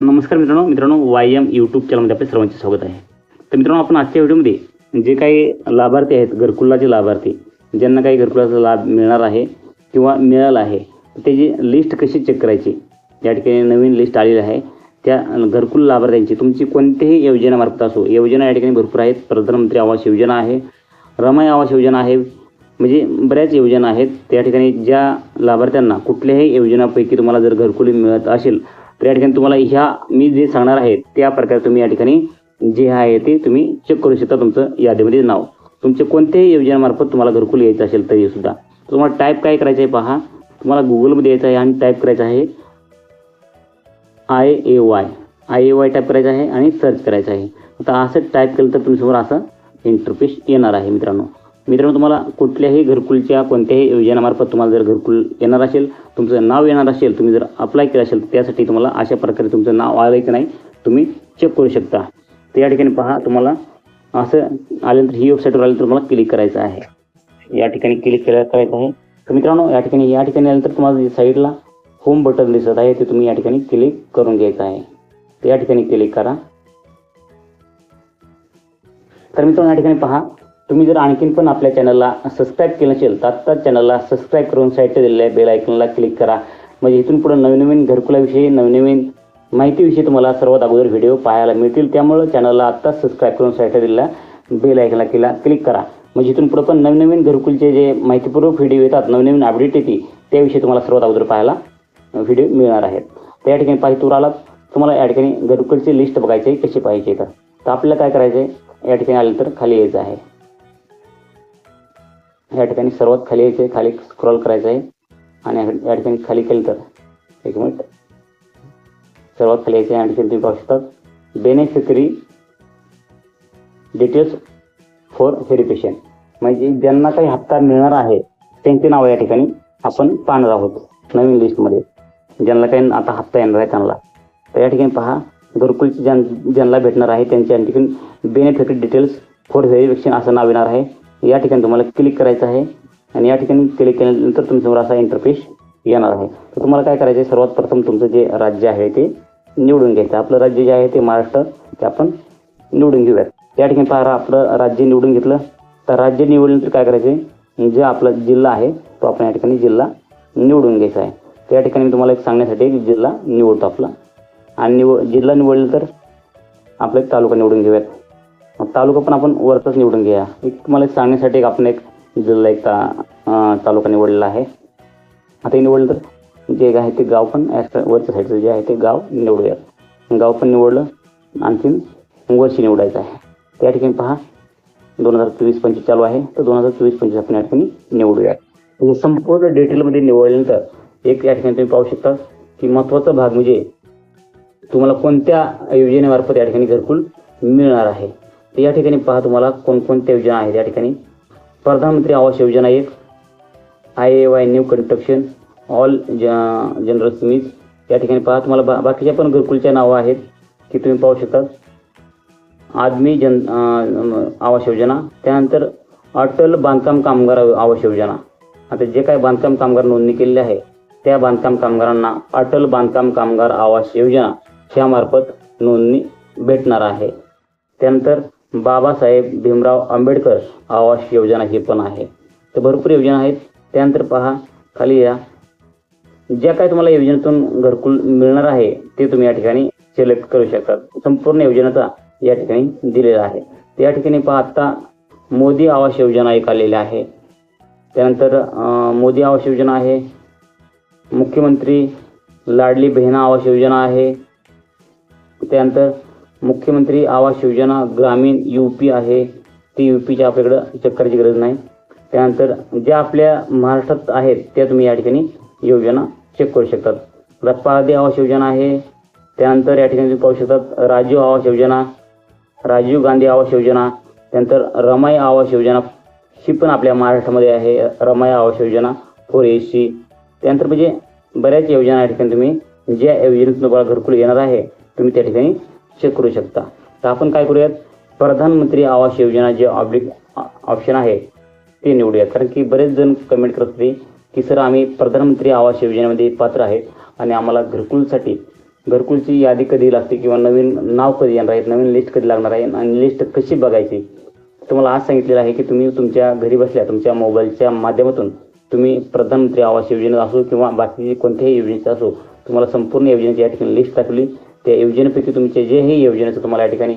नमस्कार मित्रांनो मित्रांनो वाय एम यूट्यूब चॅनलमध्ये आपले सर्वांचे स्वागत आहे. तर मित्रांनो आपण आजच्या व्हिडिओमध्ये जे काही लाभार्थी आहेत घरकुलाचे लाभार्थी ज्यांना काही घरकुलाचा लाभ मिळणार आहे किंवा मिळाला आहे त्याची लिस्ट कशी चेक करायची? या ठिकाणी नवीन लिस्ट आलेली आहे. त्या घरकुल लाभार्थ्यांची तुमची कोणत्याही योजनेमार्फत असो योजना या ठिकाणी भरपूर आहेत. प्रधानमंत्री आवास योजना आहे रमाई आवास योजना आहे म्हणजे बऱ्याच योजना आहेत. त्या ठिकाणी ज्या लाभार्थ्यांना कुठल्याही योजनापैकी तुम्हाला जर घरकुली मिळत असेल तर या ठिकाणी तुम्हाला ह्या मी जे सांगणार आहे त्या प्रकारे तुम्ही या ठिकाणी जे आहे ते तुम्ही चेक करू शकता तुमचं यादीमध्ये नाव. तुमचे कोणत्याही योजनेमार्फत तुम्हाला घरकुल यायचं असेल तरी सुद्धा. तुम्हाला टाईप काय करायचं आहे पहा. तुम्हाला गुगलमध्ये यायचं आहे आणि टाईप करायचं आहे I A Y I A Y type करायचं आहे आणि सर्च करायचं आहे. आता असं टाईप केलं तर तुमच्यासमोर असं इंटरफेस येणार आहे मित्रांनो. मित्रांनो तुम्हाला कुठल्याही घरकुलच्या कोणत्याही योजनेमार्फत तुम्हाला जर घरकुल येणार असेल तुमचं नाव येणार असेल तुम्ही जर अप्लाय केलं असेल त्यासाठी तुम्हाला अशा प्रकारे तुमचं नाव आलं की नाही तुम्ही चेक करू शकता. तर या ठिकाणी पहा तुम्हाला असं आल्यानंतर ही वेबसाईटवर आल्यानंतर तुम्हाला क्लिक करायचं आहे. या ठिकाणी क्लिक केलं करायचं आहे तर मित्रांनो या ठिकाणी या ठिकाणी आल्यानंतर तुम्हाला जे साईडला होम बटन दिसत आहे ते तुम्ही या ठिकाणी क्लिक करून घ्यायचं आहे. तर या ठिकाणी क्लिक करा. तर मित्रांनो या ठिकाणी पहा तुम्ही जर आणखीन पण आपल्या चॅनलला सबस्क्राईब केलं नसेल तर आत्ताच चॅनलला सबस्क्राईब करून साईडच्या दिलेल्या बेल आयकनला क्लिक करा. म्हणजे इथून पुढे नवीन नवीन घरकुलाविषयी नवीन नवीन माहितीविषयी तुम्हाला सर्वात अगोदर व्हिडिओ पाहायला मिळतील. त्यामुळं चॅनलला आत्ताच सबस्क्राईब करून साईडच्या दिलेल्या बेल आयकनला केला क्लिक करा. म्हणजे इथून पुढे पण नवीन नवीन घरकुलचे जे माहितीपूर्वक व्हिडिओ येतात नवनवीन अपडेट येते त्याविषयी तुम्हाला सर्वात अगोदर पाहायला व्हिडिओ मिळणार आहेत. तर या ठिकाणी पाहिजे आलात तुम्हाला या ठिकाणी घरकुलची लिस्ट बघायची आहे कशी पाहिजे तर. आपल्याला काय करायचं आहे या ठिकाणी आलं तर खाली यायचं आहे. या ठिकाणी सर्वात खाली यायचं आहे. खाली स्क्रॉल करायचं आहे. आणि या ठिकाणी खाली केलं तर एक मिनिट सर्वात खाली यायचं आहे. या ठिकाणी तुम्ही पाहू शकता बेनिफिशरी डिटेल्स फॉर व्हेरिफिकेशन म्हणजे ज्यांना काही हप्ता मिळणार आहे त्यांची नावं या ठिकाणी आपण पाहणार आहोत. नवीन लिस्टमध्ये ज्यांना काही आता हप्ता येणार आहे त्यांना. तर या ठिकाणी पहा. घरकुलची ज्यां ज्यांना भेटणार आहे त्यांच्या या ठिकाणी बेनिफिट डिटेल्स फॉर व्हेरिफिकेशन असं नाव येणार आहे. या ठिकाणी तुम्हाला क्लिक करायचं आहे. आणि या ठिकाणी क्लिक केल्यानंतर तुमच्यासमोर असा इंटरफेस येणार आहे. तर तुम्हाला काय करायचं आहे? सर्वात प्रथम तुमचं जे राज्य आहे ते निवडून घ्यायचं आपलं राज्य जे आहे ते महाराष्ट्र ते आपण निवडून घेऊयात. या ठिकाणी पहा आपलं राज्य निवडून घेतलं. तर राज्य निवडल्यानंतर काय करायचं आहे? जे आपला जिल्हा आहे तो आपण या ठिकाणी जिल्हा निवडून घ्यायचा आहे. त्या ठिकाणी तुम्हाला एक सांगण्यासाठी एक जिल्हा निवडतो आपला. आणि निव जिल्हा निवडलं तर आपला एक तालुका निवडून घेऊयात. तालुका पण आपण वरचाच निवडून घ्या एक तुम्हाला सांगण्यासाठी एक आपण एक जिल्हा एक ता तालुका निवडलेला आहे. आता निवडलं तर जे आहे ते गाव पण वरच्या साईडचं जे आहे ते गाव निवडूयात. गाव पण निवडलं आणखीन वर्षी निवडायचं आहे. त्या ठिकाणी पहा दोन हजार चोवीस पंचवीस चालू आहे. तर दोन हजार चोवीस पंचवीस आपण या ठिकाणी निवडूयात. म्हणजे संपूर्ण डिटेलमध्ये निवडल्यानंतर एक या ठिकाणी तुम्ही पाहू शकता की महत्त्वाचा भाग म्हणजे तुम्हाला कोणत्या योजनेमार्फत या ठिकाणी घरकुल मिळणार आहे. तर या ठिकाणी पहा तुम्हाला कोणकोणत्या योजना आहेत या ठिकाणी. प्रधानमंत्री आवास योजना एक I A Y new construction all ज जनरल स्मीज या ठिकाणी पहा तुम्हाला बा बाकीच्या पण घरकुलच्या नावं आहेत की तुम्ही पाहू शकता. आदमी जन आवास योजना. त्यानंतर अटल बांधकाम कामगार आवास योजना. आता जे काही बांधकाम कामगार नोंदणी केलेली आहे त्या बांधकाम कामगारांना अटल बांधकाम कामगार आवास योजना ह्यामार्फत नोंदणी भेटणार आहे. त्यानंतर बाबासाहेब भीमराव आंबेडकर आवास योजना ही पण आहे. तर भरपूर योजना आहेत. त्यानंतर पहा खाली या. ज्या काही तुम्हाला योजनेतून घरकुल मिळणार आहे ते तुम्ही या ठिकाणी सिलेक्ट करू शकता संपूर्ण योजनेचा या ठिकाणी दिलेला आहे. तर या ठिकाणी पहा आत्ता मोदी आवास योजना एक आलेली आहे. त्यानंतर मोदी आवास योजना आहे. मुख्यमंत्री लाडली बहिणा आवास योजना आहे. त्यानंतर मुख्यमंत्री आवास योजना ग्रामीण यू पी आहे. ती यू पीच्या आपल्याकडं चक्करची गरज नाही. त्यानंतर ज्या आपल्या महाराष्ट्रात आहेत त्या तुम्ही या ठिकाणी योजना चेक करू शकतात. रत्पादी आवास योजना आहे. त्यानंतर या ठिकाणी तुम्ही पाहू शकतात राजीव आवास योजना राजीव गांधी आवास योजना त्यानंतर रमाई आवास योजना ही पण आपल्या महाराष्ट्रामध्ये आहे. रमाई आवास योजना फोर ए सी त्यानंतर म्हणजे बऱ्याच योजना या ठिकाणी तुम्ही ज्या योजनेतून तुम्हाला घरकुल येणार आहे तुम्ही त्या ठिकाणी चेक करू शकता. तर आपण काय करूयात? प्रधानमंत्री आवास योजना जे ऑब्लिक ऑप्शन आहे ते निवडूयात. कारण की बरेच जण कमेंट करत होते की सर आम्ही प्रधानमंत्री आवास योजनेमध्ये पात्र आहेत आणि आम्हाला घरकुलसाठी घरकुलची यादी कधी लागते किंवा नवीन नाव कधी येणार आहे नवीन लिस्ट कधी लागणार आहे आणि लिस्ट कशी बघायची? तुम्हाला आज सांगितलेलं आहे की तुम्ही तुमच्या घरी बसल्या तुमच्या मोबाईलच्या माध्यमातून तुम्ही प्रधानमंत्री आवास योजनेत असो किंवा बाकीची कोणत्याही योजनेचा असो तुम्हाला संपूर्ण योजनेची या ठिकाणी लिस्ट टाकली त्या योजनेपैकी तुमचे जेही योजनेचं तुम्हाला या ठिकाणी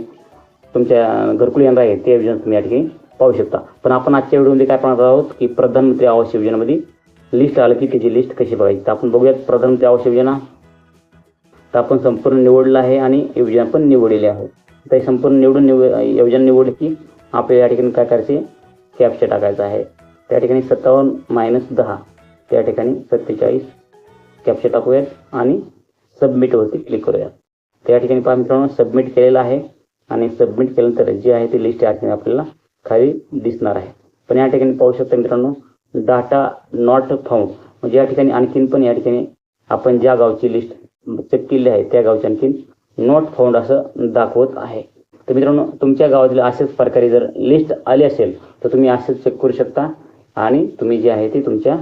तुमच्या घरकुल यंत्र आहे त्या योजना तुम्ही या ठिकाणी पाहू शकता. पण आपण आजच्या व्हिडिओमध्ये काय पाहणार आहोत की प्रधानमंत्री आवास योजनेमध्ये लिस्ट आलं की त्याची लिस्ट कशी बघायची? तर आपण बघूयात प्रधानमंत्री आवास योजना. तर आपण संपूर्ण निवडलं आहे आणि योजना पण निवडलेली आहे. तर हे संपूर्ण निवडून निव योजना निवडली की आपल्याला या ठिकाणी काय करायचे कॅप्चा टाकायचा आहे. त्या ठिकाणी सत्तावन्न मायनस दहा. त्या ठिकाणी सत्तेचाळीस. कॅप्चा टाकूयात आणि सबमिटवरती क्लिक करूयात. त्या ठिकाणी पहा मित्रांनो सबमिट केलेलं आहे. आणि सबमिट केल्यानंतर जे आहे ते लिस्ट या ठिकाणी आपल्याला खाली दिसणार आहे. पण या ठिकाणी पाहू शकता मित्रांनो डाटा नॉट फाउंड म्हणजे या ठिकाणी आणखीन पण या ठिकाणी आपण ज्या गावची लिस्ट चेक केली आहे त्या गावची आणखीन नॉट फाउंड असं दाखवत आहे. तर मित्रांनो तुमच्या गावातील अशाच प्रकारे जर लिस्ट आली असेल तर तुम्ही असेच चेक करू शकता. आणि तुम्ही जे आहे ते तुमच्या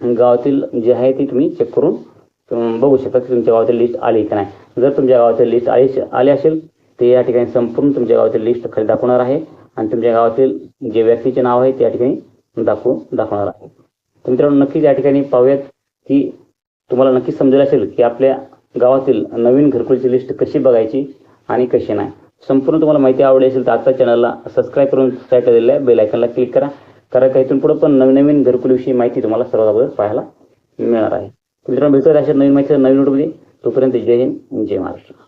गावातील जे आहे ती तुम्ही चेक करून तुम्ही बघू शकता की तुमच्या गावातील लिस्ट आली की नाही. जर तुमच्या गावातील लिस्ट आली आली असेल ते या ठिकाणी संपूर्ण तुमच्या गावातील लिस्ट खाली दाखवणार आहे. आणि तुमच्या गावातील जे व्यक्तीचे नाव आहे त्या ठिकाणी दाखवू दाखवणार आहे. तर मित्रांनो नक्कीच या ठिकाणी पाहूयात की तुम्हाला नक्कीच समजेल असेल की आपल्या गावातील नवीन घरकुलची लिस्ट कशी बघायची आणि कशी नाही. संपूर्ण तुम्हाला माहिती आवडली असेल तर आता चॅनलला सबस्क्राईब करून साईड दिलेल्या बेल आयकनला क्लिक करा. कारण का इथून पुढं पण नवीन नवीन घरकुलविषयी माहिती तुम्हाला सर्वात अगोदर पाहायला मिळणार आहे. मित्रांनो भेटूया अशा नवीन माहिती नवीन नोटमध्ये. तोपर्यंत जय हिंद जय महाराष्ट्र.